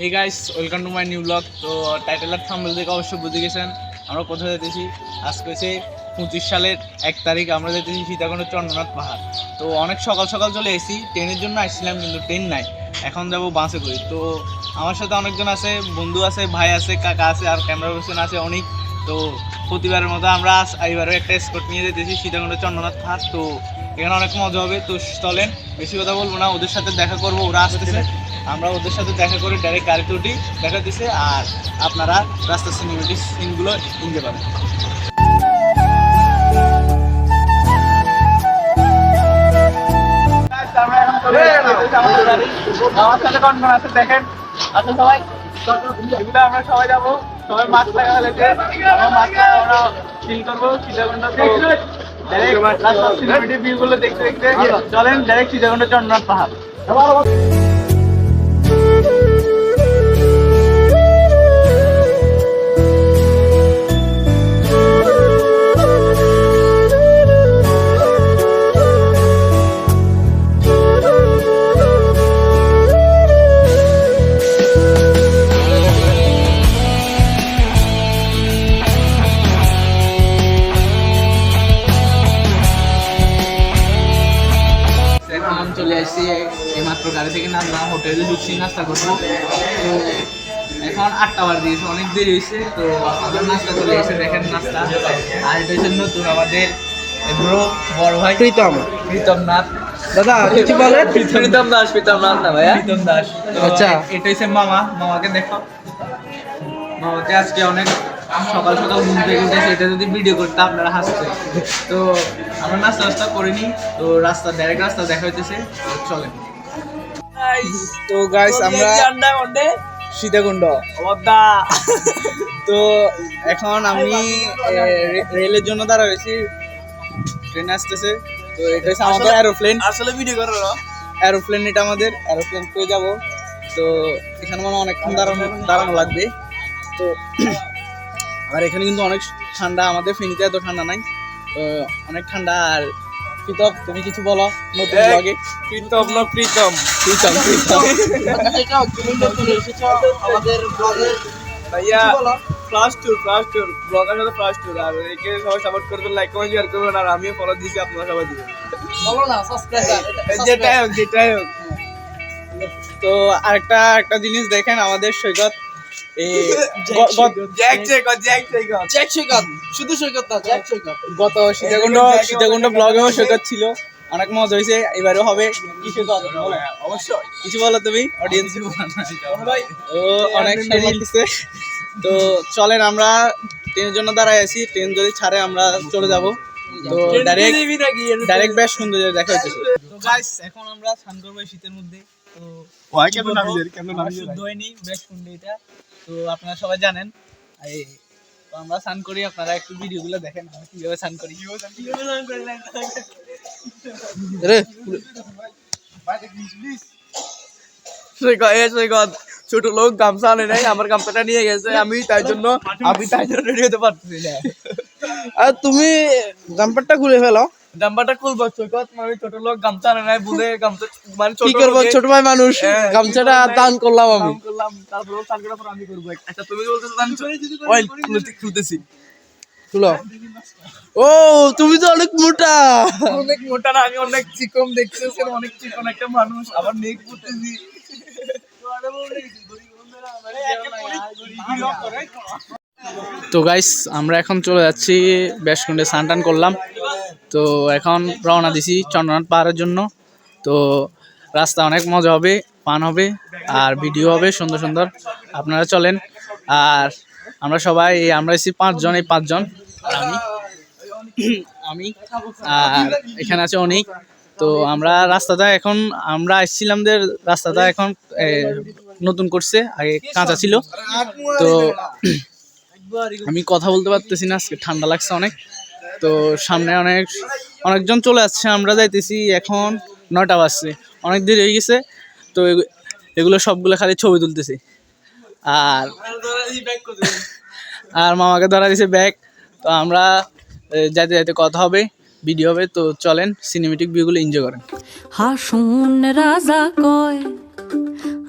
Hey guys welcome to my new blog তো title আর thumbnail অবশ্যই বুঝে গেছেন, আমরা কোথায় যেতেছি? আজকে হচ্ছে পঁচিশ সালের এক তারিখ, আমরা যেতেছি সীতাকুণ্ড চন্দ্রনাথ পাহাড়। তো, অনেক সকাল সকাল চলে এসেছি, ট্রেনের জন্য আসছিলাম, কিন্তু ট্রেন নাই। এখন যাব বাসে করি। তো, আমার সাথে অনেকজন আছে, বন্ধু আছে, ভাই আছে, কাকা আছে, আর ক্যামেরা পার্সন আছে অনেক। তো, প্রতিবারের মতো আমরা এবারও একটা স্পট নিয়ে যেতেছি সীতাকুণ্ড চন্দ্রনাথ পাহাড়। তো, এখানে অনেক মজা হবে। তো, চলেন, বেশি কথা বলব না, ওদের সাথে দেখা করব, ওরা আসতেছে। আমরা ওদের সাথে দেখা করে ডাইরেক্ট গাড়িতে উঠি দেখা দিছে আর আপনারা রাস্তার সিনেমেটিক সিনগুলো কিনতে পারেন আছে দেখেন সবাই আমরা সবাই যাব সবাই মাছ লাগা ফেলেছে আমরা মাছ লাগা আমরা ফিল করব সীতাকুণ্ড ডাইরেক্ট রাস্তার সিনেমেটিক দেখতে চলেন ডাইরেক্ট চন্দ্রনাথ পাহাড়। নাস্তা করব। তো এখন আটটা বার দিয়েছে অনেক দেরি হয়েছে তো আমাদের নাস্তা চলে এসে দেখেন নাস্তা। আর এটা হচ্ছে নতুন আমাদের ব্রো বড় ভাই। প্রীতম। প্রীতম নাথ দাদা কিছু বলেন? প্রীতম দাস প্রীতম নাথ না ভাইয়া? প্রীতম দাস। আচ্ছা। এটা হচ্ছে মামা। মামাকে দেখো। মামাকে আজকে অনেক সকাল সকাল ঘুম থেকে উঠেছে এটা যদি ভিডিও করতে আপনারা হাসতে তো আমরা নাস্তা নাস্তা করিনি তো রাস্তা ডাইরেক্ট রাস্তা দেখা হইতেছে। চলেন। তো গাইস আমরা সীতাকুণ্ড। তো এখন আমি রেলের জন্য দাঁড়া রয়েছি। ট্রেন আসতেছে। তো এটা হচ্ছে আমাদের এরোপ্লেন আসলে ভিডিও করো এরোপ্লেন এটা আমাদের এরোপ্লেন পেয়ে যাব। তো এখানে মানে অনেকক্ষণ দাঁড়ানো দাঁড়ানো লাগবে। তো আর এখানে কিন্তু অনেক ঠান্ডা আমাদের ফেনীতে এত ঠান্ডা নাই। তো অনেক ঠান্ডা। আর প্রীতম তুমি কিছু বলো নতুন ব্লগে প্রীতম না প্রীতম। ভাইয়া ফ্লাশ ট্যুর ফ্লাশ ট্যুর ব্লগের সাথে ফ্লাশ ট্যুর আর একে সবাই সাপোর্ট করবেন লাইক কমেন্ট শেয়ার করবেন আর আমিও ফলো দিয়েছি আপনারা সবাই দিবেন। বলো না সাবস্ক্রাইব যেটাই হোক যেটাই হোক। তো আরেকটা একটা জিনিস দেখেন আমাদের সৈকত। শুধু সৈকত না সৈকত। গত সীতাকুণ্ড সীতাকুণ্ড ব্লগেও সৈকত ছিল। অনেক মজা হয়েছে এবারেও হবে। কি সৈকত বলো। অবশ্যই। কিছু বলো তুমি অডিয়েন্স ও অনেক তো চলেন আমরা ট্রেনের জন্য দাঁড়ায় আছি। ট্রেন যদি ছাড়ে আমরা চলে যাব। তো ডাইরেক্ট ডাইরেক্ট বেশ সুন্দর জায়গা দেখা হচ্ছে তো গাইস এখন আমরা স্নান করব শীতের মধ্যে। তো কেন নামি কেন আমার শুদ্ধ হয়নি বেশ সুন্দর এটা। তো আপনারা সবাই জানেন এই তো আমরা স্নান করি আপনারা একটু ভিডিওগুলো দেখেন আমরা কীভাবে স্নান করি। ছোট লোক গামছা আনে নাই আমার গামছাটা নিয়ে গেছে আমি তাই জন্য আমি তাই জন্য রেডি হতে পারছি না। আর তুমি গামপারটা খুলে ফেলো। জাম্পারটা খুলবো সৈকত আমি ছোট লোক গামছা আনে নাই বলে গামছা মানে ছোট কি করব? ছোট ভাই মানুষ হ্যাঁ, গামছাটা ছোট দান করলাম আমি। দান করলাম তারপর চান করার পর আমি করব। আচ্ছা তুমি বলতেছো অয়েল খুলতেছি খুলো ও তুমি তো অনেক মোটা। অনেক মোটা না আমি অনেক চিকন দেখতেছেন অনেক চিকন একটা মানুষ আবার নেক করতেছি তো গাইস আমরা এখন চলে যাচ্ছি বেশকুণ্ডে স্নান টান করলাম। তো এখন রওনা দিছি চন্দ্রনাথ পাহাড়ের জন্য। তো রাস্তা অনেক মজা হবে পান হবে, আর ভিডিও হবে সুন্দর সুন্দর। আপনারা চলেন, আর আমরা সবাই, আমরা এসেছি পাঁচজন, এই পাঁচজন আমি। আমি, আর এখানে আছে অনেক। তো আমরা রাস্তাটা এখন, আমরা আসছিলাম যে রাস্তাটা এখন নতুন করছে, আগে কাঁচা ছিল। তো আমি কথা বলতে পারতেছি না, আজকে ঠান্ডা লাগছে অনেক। তো সামনে অনেক, অনেকজন চলে আসছে, আমরা যাইতেছি এখন নটা বাজছে, অনেক দেরি হয়ে গেছে, তো এগুলো সবগুলো খালি ছবি তুলতেছি। আর আর মামাকে ধরা দিছে ব্যাগ, তো আমরা যাইতে যাইতে কথা হবে ভিডিও হবে, তো চলেন সিনেমেটিক ভিউগুলো এনজয় করেন। হাসুন রাজা কয়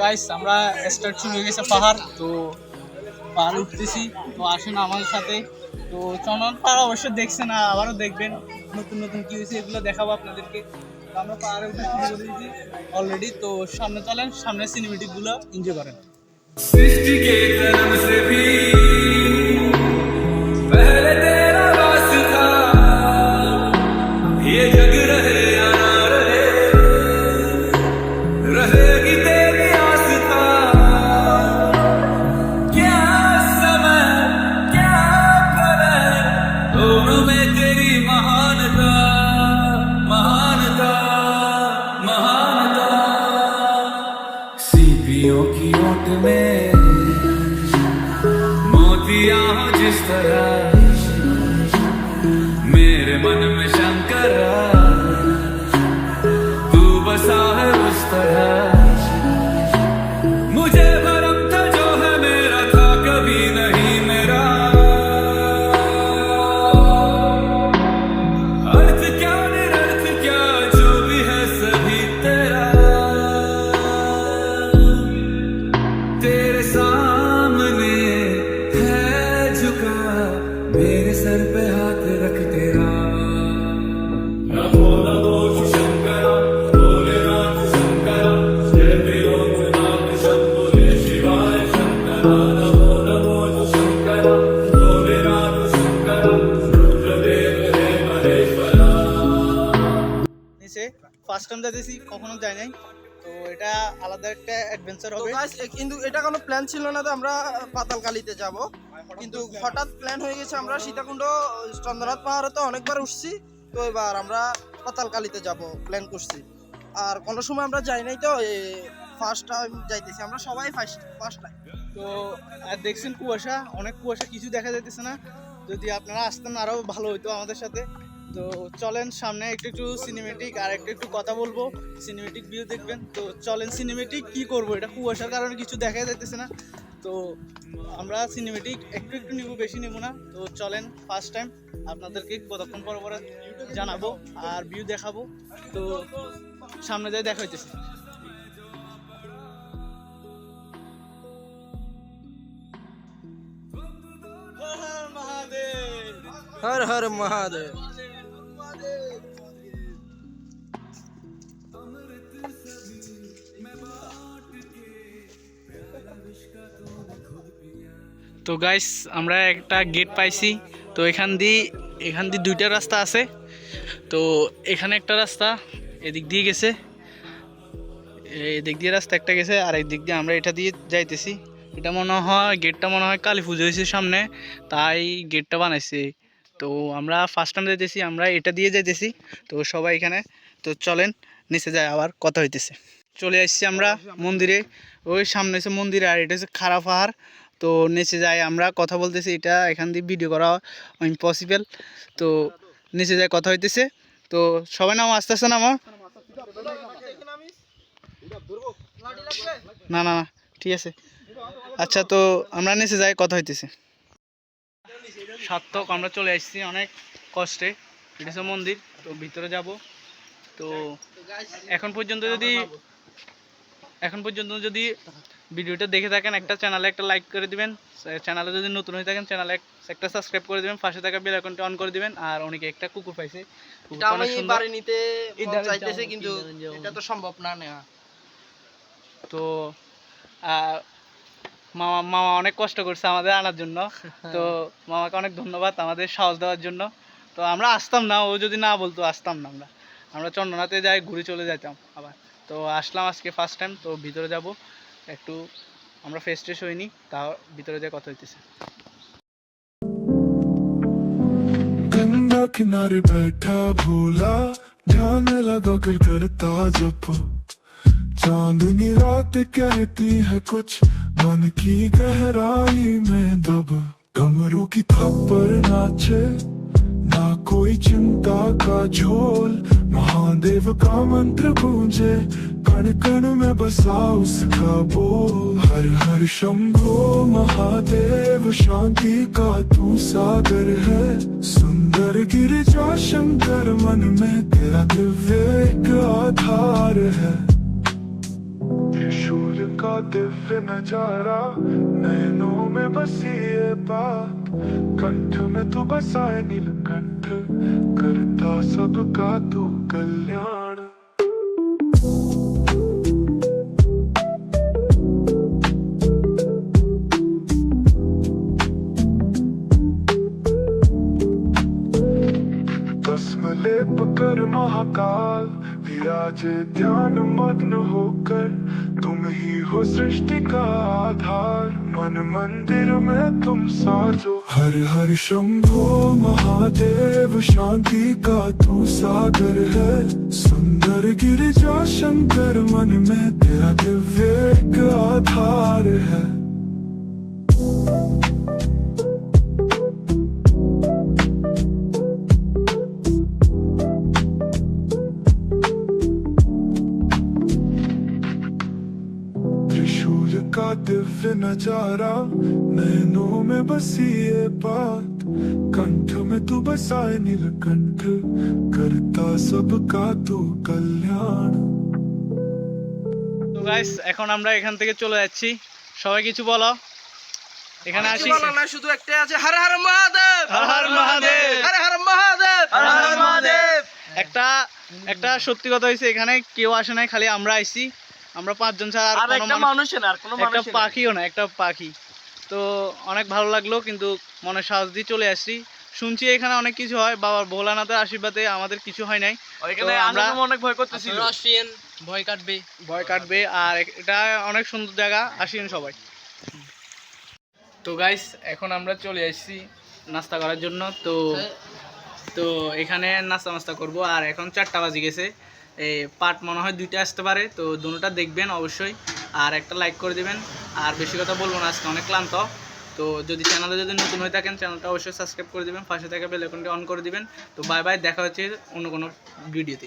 গাইস আমরা স্টার্ট শুরু হয়ে গেছে পাহাড়। তো পাহাড় উঠতেছি। তো আসেন আমাদের সাথে। তো চন্দন পাহাড় অবশ্যই দেখছেন আর আবারও দেখবেন। নতুন নতুন কি হয়েছে এগুলো দেখাবো আপনাদেরকে। তো আমরা পাহাড়ে উঠে শুরু করে দিয়েছি অলরেডি তো সামনে চলেন সামনে সিনেমেটিকগুলো এনজয় করেন। हो টাইম যাইতেছি কখনো যাই নাই। তো এটা আলাদা একটা অ্যাডভেঞ্চার হবে। কিন্তু এটা কোনো প্ল্যান ছিল না যে আমরা পাতালকালিতে যাব। কিন্তু হঠাৎ প্ল্যান হয়ে গেছে আমরা সীতাকুণ্ড চন্দ্রনাথ পাহাড়ে তো অনেকবার উঠছি। তো এবার আমরা পাতালকালিতে যাব প্ল্যান করছি। আর কোনো সময় আমরা যাই নাই তো ফার্স্ট টাইম যাইতেছি। আমরা সবাই ফার্স্ট ফার্স্ট টাইম তো আর দেখছেন কুয়াশা অনেক কুয়াশা কিছু দেখা যাইতেছে না। যদি আপনারা আসতেন আরও ভালো হতো আমাদের সাথে। তো চলেন সামনে একটু একটু সিনেমেটিক আর একটু একটু কথা বলব। সিনেমেটিক ভিউ দেখবেন। তো চলেন সিনেমেটিক কি করব? এটা কুয়াশার কারণে কিছু দেখা যাইতেছে না। তো আমরা সিনেমেটিক একটু একটু নিব বেশি নিব না। তো চলেন ফার্স্ট টাইম আপনাদেরকে কতক্ষণ পর পরে জানাব আর ভিউ দেখাবো। তো সামনে যাই দেখা হইতেছে। হর হর মহাদেব। তো গাইস আমরা একটা গেট পাইছি। তো এখান দিয়ে এখান দিয়ে দুইটা রাস্তা আছে। তো এখানে একটা রাস্তা, এদিক দিয়ে গেছে। এদিক দিয়ে রাস্তা একটা গেছে, আর দিক দিয়ে আমরা এটা দিয়ে যাইতেছি। এটা মনে হয় গেটটা মনে হয় কালী পুজো হয়েছে সামনে, তাই গেটটা বানাইছে। তো আমরা ফার্স্ট টাইম যাইতেছি, আমরা এটা দিয়ে যাইতেছি। তো সবাই এখানে তো চলেন, নিচে যায় আবার কথা হইতেছে। চলে আসছি আমরা মন্দিরে। ওই সামনে হচ্ছে মন্দিরে আর এটা হচ্ছে খারাপ পাহাড়। তো নিচে যাই আমরা, কথা বলতেছি এটা, এখান দিয়ে ভিডিও করা ইম্পসিবল তো নিচে যাই, কথা হইতেছে। তো সবাই নাম আস্তে আস্তে নামো না না না, ঠিক আছে। আচ্ছা তো আমরা নিচে যাই, কথা হইতেছে। সার্থক, আমরা চলে আসছি অনেক কষ্টে। এটা মন্দির, তো ভিতরে যাব। তো এখন পর্যন্ত যদি এখন পর্যন্ত যদি ভিডিওটা দেখে থাকেন একটা চ্যানেলে একটা লাইক করে দিবেন চ্যানেলে যদি নতুন হয়ে থাকেন চ্যানেলে একটা সাবস্ক্রাইব করে দিবেন পাশে থাকা বেল আইকনটা অন করে দিবেন আর অনেকে একটা কুকুর পাইছে। আমি বাড়ি নিতে চাইতেছে কিন্তু এটা তো সম্ভব না নেওয়া। তো মামা মামা অনেক কষ্ট করছে আমাদের আনার জন্য। তো মামাকে অনেক ধন্যবাদ আমাদের সাহস দেওয়ার জন্য। তো আমরা আসতাম না ও যদি না বলতো আসতাম না আমরা। আমরা চন্দ্রনাথে যাই ঘুরে চলে যেতাম আবার। তো আসলাম আজকে ফার্স্ট টাইম তো ভিতরে যাব একটু আমরা ফেস টেস হইনি তাও ভিতরে যেয়ে কথা হইতেছে गंगा किनारे बैठा भोला ध्यान लगा कर करता जप चांदनी रात कहती है कुछ मन की गहराई में दब कमरों की थप्पड़ नाचे ना कोई चिंता का झोल महादेव का मंत्र गूंजे कण कण में बसा उसका बोल हर हर शंभो महादेव, शांति का तू सागर है। सुंदर गिरिजा शंकर, मन में तेरा दिव्य आधार है। त्रिशूल का दिव्य नज़ारा नैनों में बसी ये बात। कंठ में तू बसाए नीलकंठ करता सबका तू कल्याण। भस्म लेप कर महाकाल, विराजे ध्यान मग्न होकर, तुम ही हो सृष्टि का आधार। मन मंदिर में तुम साजो। हर हर शंभो महादेव शांति का तू सागर है सुंदर गिरिजा शंकर मन में तेरा दिव्य एक आधार है का दिव्य नजारा नैनों में बसी ये बात कंठ में तू बसाए नीलकंठ करता सबका तू कल्याण তো গাইস এখন আমরা এখান থেকে চলে যাচ্ছি সবাই কিছু বলো এখানে আসি কিছু বলার নাই, শুধু একটাই আছে হর হর মহাদেব হর হর মহাদেব। হর হর মহাদেব হর হর মহাদেব একটা একটা সত্যি কথা হয়েছে এখানে কেউ আসে নাই খালি আমরা আইছি আমরা পাঁচজন ছাড়া আর কোনো একটা মানুষ- মানুষ না আর কোনো একটা পাখিও না একটা পাখি। তো অনেক ভালো লাগল কিন্তু মনে সাহস দিয়ে চলে আসছি। শুনছি এখানে অনেক কিছু হয় বাবার ভোলানাথের আশীর্বাদে আমাদের কিছু হয় নাই। ওইখানে আমরা অনেক ভয় করতেছিল। ভয় কাটবে। ভয় কাটবে আর এটা অনেক সুন্দর জায়গা আসেন সবাই। তো গাইস এখন আমরা চলে আসছি নাস্তা করার জন্য। তো তো এখানে নাস্তা নাস্তা করব আর এখন চারটা বাজে গেছে। পাট মনে হয় দুইটা আসতে পারে, তো দুটোটা দেখবেন অবশ্যই, আর একটা লাইক করে দিবেন। আর বেশি কথা বলব না, আজকে অনেক ক্লান্ত। তো যদি চ্যানেলে যদি নতুন হয়ে থাকেন চ্যানেলটা অবশ্যই সাবস্ক্রাইব করে দিবেন, পাশে থাকা বেল আইকনটি অন করে দিবেন। তো বাই বাই দেখা হচ্ছে অন্য কোনো ভিডিওতে